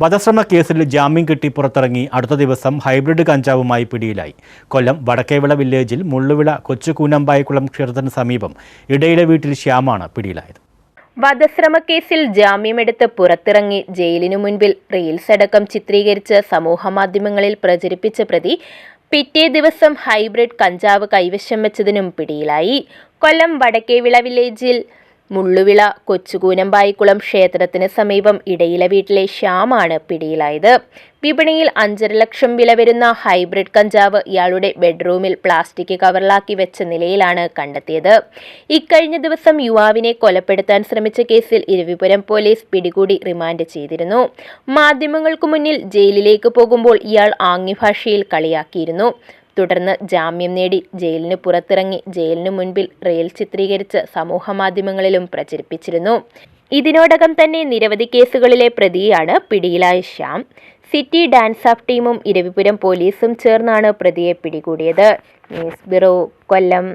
വധശ്രമ കേസിൽ ജാമ്യം കിട്ടി പുറത്തിറങ്ങി അടുത്ത ദിവസം ഹൈബ്രിഡ് കഞ്ചാവുമായി പിടിയിലായി. കൊല്ലം വടക്കേവിള വില്ലേജിൽ മുള്ളുവിള കൊച്ചുകൂനമ്പായക്കുളം ക്ഷേത്രത്തിന് സമീപം ഇടയിലെ വീട്ടിൽ ശ്യാമാണ് പിടിയിലായത്. വധശ്രമക്കേസിൽ ജാമ്യമെടുത്ത് പുറത്തിറങ്ങി ജയിലിനു മുൻപിൽ റീൽസ് അടക്കം ചിത്രീകരിച്ച് സമൂഹമാധ്യമങ്ങളിൽ പ്രചരിപ്പിച്ച പ്രതി പിറ്റേ ദിവസം ഹൈബ്രിഡ് കഞ്ചാവ് കൈവശം വെച്ചതിനും പിടിയിലായി. കൊല്ലം വടക്കേവിള വില്ലേജിൽ മുള്ളുവിള കൊച്ചുകൂനമ്പായിക്കുളം ക്ഷേത്രത്തിന് സമീപം ഇടയില വീട്ടിലെ ശ്യാമാണ് പിടിയിലായത്. വിപണിയിൽ അഞ്ചര ലക്ഷം വില വരുന്ന ഹൈബ്രിഡ് കഞ്ചാവ് ഇയാളുടെ ബെഡ്റൂമിൽ പ്ലാസ്റ്റിക് കവറിലാക്കി വെച്ച നിലയിലാണ് കണ്ടെത്തിയത്. ഇക്കഴിഞ്ഞ ദിവസം യുവാവിനെ കൊലപ്പെടുത്താൻ ശ്രമിച്ച കേസിൽ ഇരവിപുരം പോലീസ് പിടികൂടി റിമാൻഡ് ചെയ്തിരുന്നു. മാധ്യമങ്ങൾക്ക് മുന്നിൽ ജയിലിലേക്ക് പോകുമ്പോൾ ഇയാൾ ആംഗ്യഭാഷയിൽ കളിയാക്കിയിരുന്നു. തുടർന്ന് ജാമ്യം നേടി ജയിലിന് പുറത്തിറങ്ങി ജയിലിനു മുൻപിൽ റെയിൽ ചിത്രീകരിച്ച് സമൂഹമാധ്യമങ്ങളിലും പ്രചരിപ്പിച്ചിരുന്നു. ഇതിനോടകം തന്നെ നിരവധി കേസുകളിലെ പ്രതിയാണ് പിടിയിലായ ശ്യാം. സിറ്റി ഡാൻസ് ഓഫ് ടീമും ഇരവിപുരം പോലീസും ചേർന്നാണ് പ്രതിയെ പിടികൂടിയത്. News bureau Kollam.